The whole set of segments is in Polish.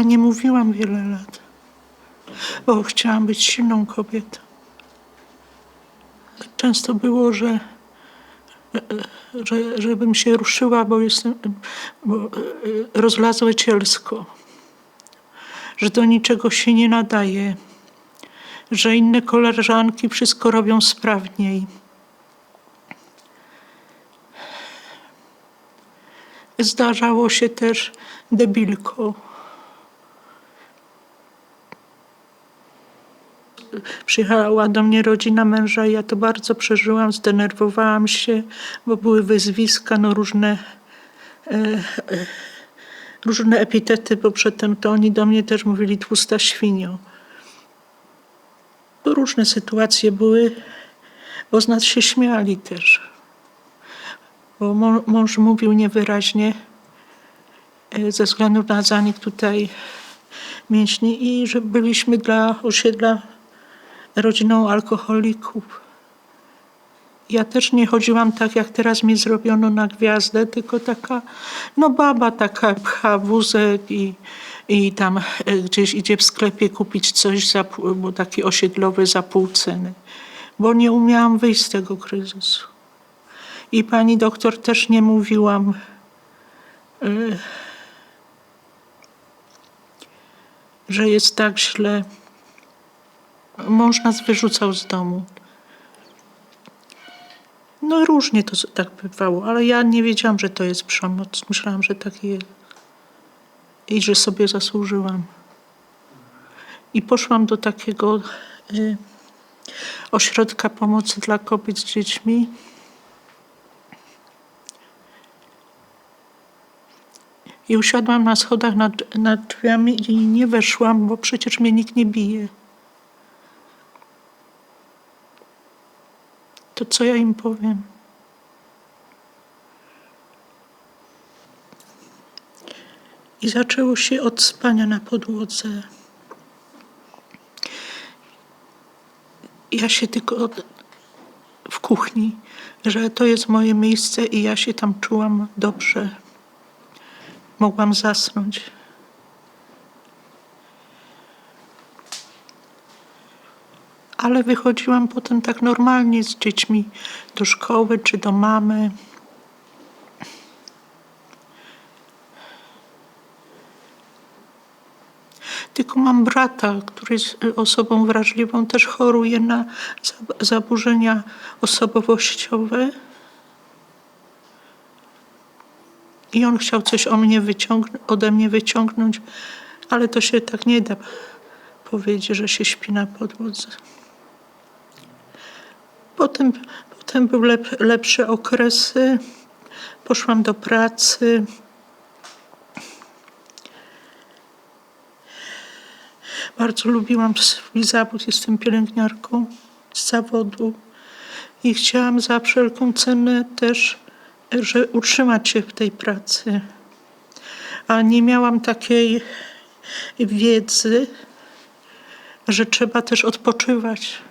ja nie mówiłam wiele lat, bo chciałam być silną kobietą. Często było, że, że żebym się ruszyła, bo jestem bo, rozlazłe cielsko, że do niczego się nie nadaje, że inne koleżanki wszystko robią sprawniej. Zdarzało się też debilko. Przyjechała do mnie rodzina męża i ja to bardzo przeżyłam, zdenerwowałam się, bo były wyzwiska, no różne, e, e, różne epitety, bo przedtem to oni do mnie też mówili tłusta świnio. Bo różne sytuacje były, bo z nas się śmiali też. Bo mą- mąż mówił niewyraźnie e, ze względu na zanik tutaj mięśni i że byliśmy dla osiedla rodziną alkoholików. Ja też nie chodziłam tak, jak teraz mi zrobiono na gwiazdę, tylko taka, no baba taka pcha wózek i, i tam e, gdzieś idzie w sklepie kupić coś, za, bo taki osiedlowy za pół ceny. Bo nie umiałam wyjść z tego kryzysu. I pani doktor też nie mówiłam, y, że jest tak źle. Mąż nas wyrzucał z domu. No różnie to tak bywało, ale ja nie wiedziałam, że to jest przemoc. Myślałam, że tak jest. I że sobie zasłużyłam. I poszłam do takiego y, ośrodka pomocy dla kobiet z dziećmi. I usiadłam na schodach nad, nad drzwiami i nie weszłam, bo przecież mnie nikt nie bije. To co ja im powiem? I zaczęło się od spania na podłodze. Ja się tylko od, w kuchni, że to jest moje miejsce i ja się tam czułam dobrze mogłam zasnąć. Ale wychodziłam potem tak normalnie z dziećmi do szkoły czy do mamy. Tylko mam brata, który jest y, osobą wrażliwą, też choruje na zab- zaburzenia osobowościowe. I on chciał coś o mnie wyciągn- ode mnie wyciągnąć, ale to się tak nie da powiedzieć, że się śpi na podłodze. Potem, potem były lep, lepsze okresy. Poszłam do pracy. Bardzo lubiłam swój zawód. Jestem pielęgniarką z zawodu i chciałam za wszelką cenę też że utrzymać się w tej pracy. A nie miałam takiej wiedzy, że trzeba też odpoczywać.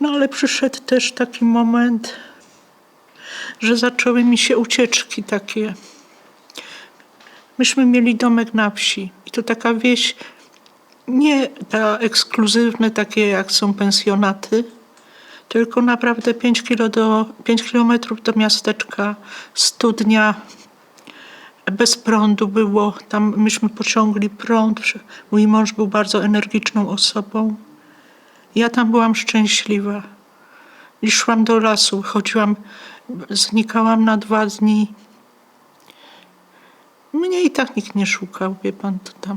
No ale przyszedł też taki moment, że zaczęły mi się ucieczki takie. Myśmy mieli domek na wsi i to taka wieś, nie ta ekskluzywne, takie jak są pensjonaty, tylko naprawdę 5, kilo do, 5 kilometrów do miasteczka, studnia, bez prądu było. Tam myśmy pociągli prąd. Mój mąż był bardzo energiczną osobą. Ja tam byłam szczęśliwa. I szłam do lasu, chodziłam, znikałam na dwa dni. Mnie i tak nikt nie szukał, wie pan, to tam.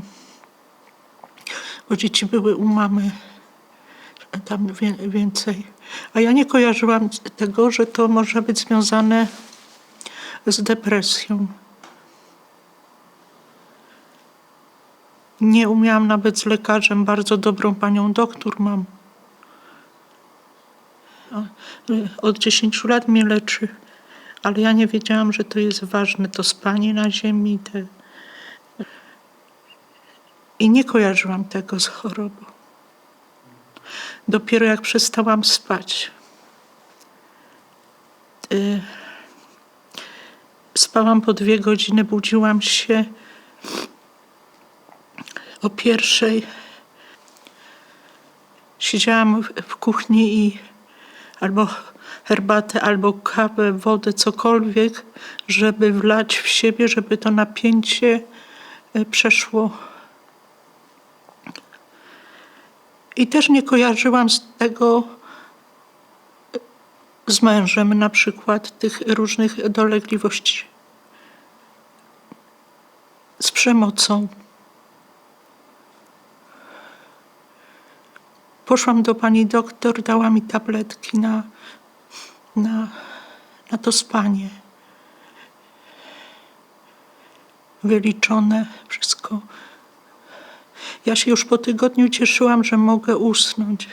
Bo dzieci były u mamy tam więcej. A ja nie kojarzyłam tego, że to może być związane z depresją. Nie umiałam nawet z lekarzem, bardzo dobrą panią doktor mam. Od 10 lat mnie leczy, ale ja nie wiedziałam, że to jest ważne, to spanie na ziemi. Te... I nie kojarzyłam tego z chorobą. Dopiero jak przestałam spać, y, Spałam po dwie godziny, budziłam się o pierwszej. Siedziałam w kuchni i albo herbatę, albo kawę, wodę, cokolwiek, żeby wlać w siebie, żeby to napięcie e, przeszło. I też nie kojarzyłam z tego e, z mężem na przykład tych różnych dolegliwości. Z przemocą. Poszłam do pani doktor, dała mi tabletki na, na, na to spanie. Wyliczone wszystko. Ja się już po tygodniu cieszyłam, że mogę usnąć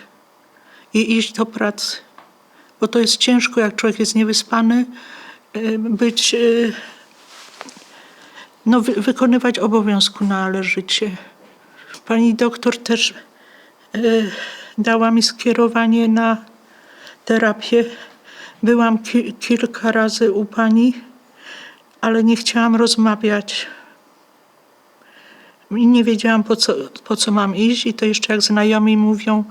i iść do pracy. Bo to jest ciężko, jak człowiek jest niewyspany, y, być, y, no, wy, wykonywać obowiązku należycie. Pani doktor też y, dała mi skierowanie na terapię. Byłam ki- kilka razy u pani, ale nie chciałam rozmawiać. I nie wiedziałam, po co, po co mam iść. I to jeszcze jak znajomi mówią,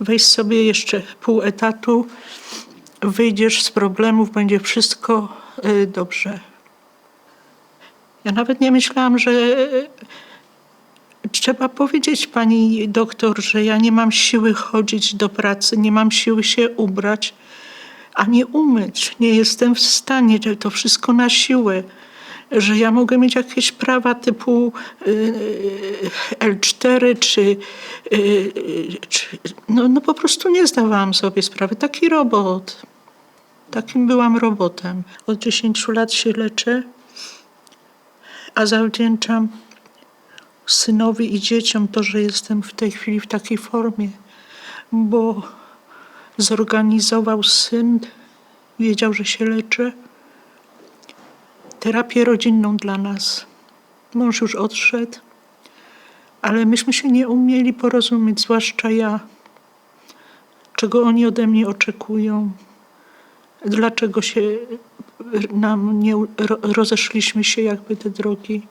weź sobie jeszcze pół etatu, wyjdziesz z problemów, będzie wszystko y, dobrze. Ja nawet nie myślałam, że trzeba powiedzieć pani doktor, że ja nie mam siły chodzić do pracy, nie mam siły się ubrać, ani umyć. Nie jestem w stanie, to wszystko na siłę. Że ja mogę mieć jakieś prawa typu y, L4 czy, y, y, czy no, no po prostu nie zdawałam sobie sprawy. Taki robot. Takim byłam robotem. Od 10 lat się leczę, a zawdzięczam synowi i dzieciom to, że jestem w tej chwili w takiej formie, bo zorganizował syn, wiedział, że się leczę, terapię rodzinną dla nas. Mąż już odszedł, ale myśmy się nie umieli porozumieć, zwłaszcza ja. Czego oni ode mnie oczekują? Dlaczego się nam nie ro- rozeszliśmy się jakby te drogi?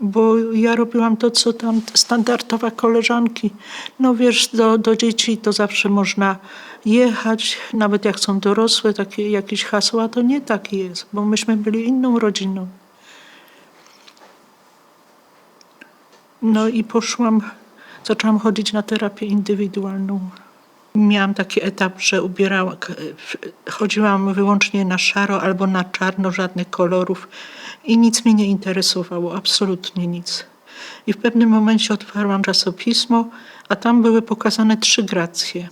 Bo ja robiłam to, co tam standardowa koleżanki. No wiesz, do, do dzieci to zawsze można jechać, nawet jak są dorosłe, takie jakieś hasła, to nie tak jest, bo myśmy byli inną rodziną. No i poszłam, zaczęłam chodzić na terapię indywidualną. Miałam taki etap, że ubierałam, chodziłam wyłącznie na szaro albo na czarno, żadnych kolorów i nic mnie nie interesowało, absolutnie nic. I w pewnym momencie otwarłam czasopismo, a tam były pokazane trzy gracje.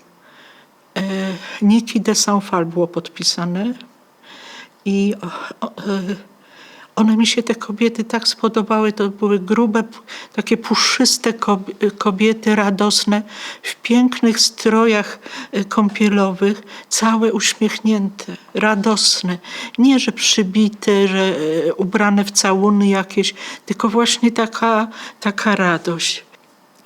E, Niki de Saint-Fal było podpisane i o, o, e, one mi się, te kobiety, tak spodobały. To były grube, takie puszyste kob- kobiety, radosne, w pięknych strojach e, kąpielowych, całe uśmiechnięte, radosne. Nie, że przybite, że e, ubrane w całuny jakieś, tylko właśnie taka, taka radość.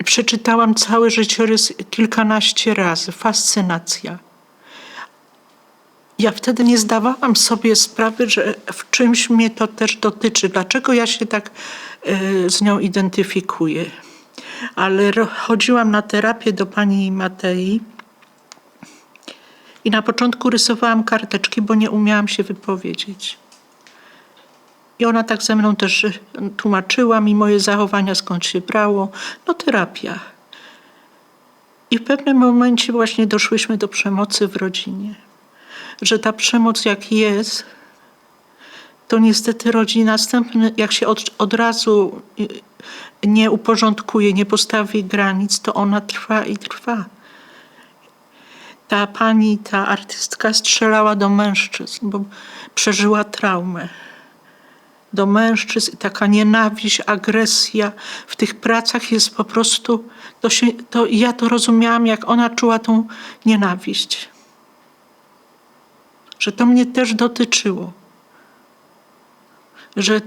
Przeczytałam cały życiorys kilkanaście razy. Fascynacja. Ja wtedy nie zdawałam sobie sprawy, że w czymś mnie to też dotyczy. Dlaczego ja się tak e, z nią identyfikuję? Ale chodziłam na terapię do pani Matei i na początku rysowałam karteczki, bo nie umiałam się wypowiedzieć. I ona tak ze mną też tłumaczyła mi moje zachowania, skąd się brało. No terapia. I w pewnym momencie właśnie doszłyśmy do przemocy w rodzinie że ta przemoc jak jest, to niestety rodzi następny, jak się od, od razu y, nie uporządkuje, nie postawi granic, to ona trwa i trwa. Ta pani, ta artystka strzelała do mężczyzn, bo przeżyła traumę. Do mężczyzn i taka nienawiść, agresja w tych pracach jest po prostu, to się, to ja to rozumiałam, jak ona czuła tą nienawiść że to mnie też dotyczyło. Że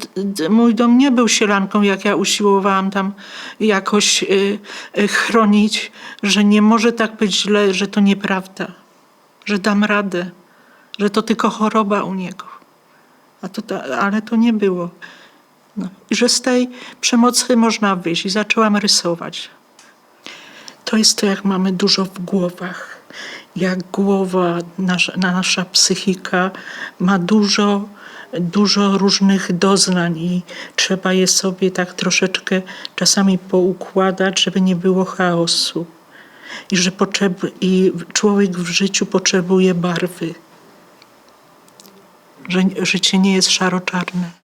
mój dom nie był sielanką, jak ja usiłowałam tam jakoś y, y, chronić, że nie może tak być źle, że to nieprawda, że dam radę, że to tylko choroba u niego. A to, ale to nie było. No. I że z tej przemocy można wyjść. I zaczęłam rysować. To jest to, jak mamy dużo w głowach. Jak głowa, nasza, nasza psychika ma dużo, dużo różnych doznań i trzeba je sobie tak troszeczkę czasami poukładać, żeby nie było chaosu. I że potrzeb, i człowiek w życiu potrzebuje barwy. Że życie nie jest szaro-czarne.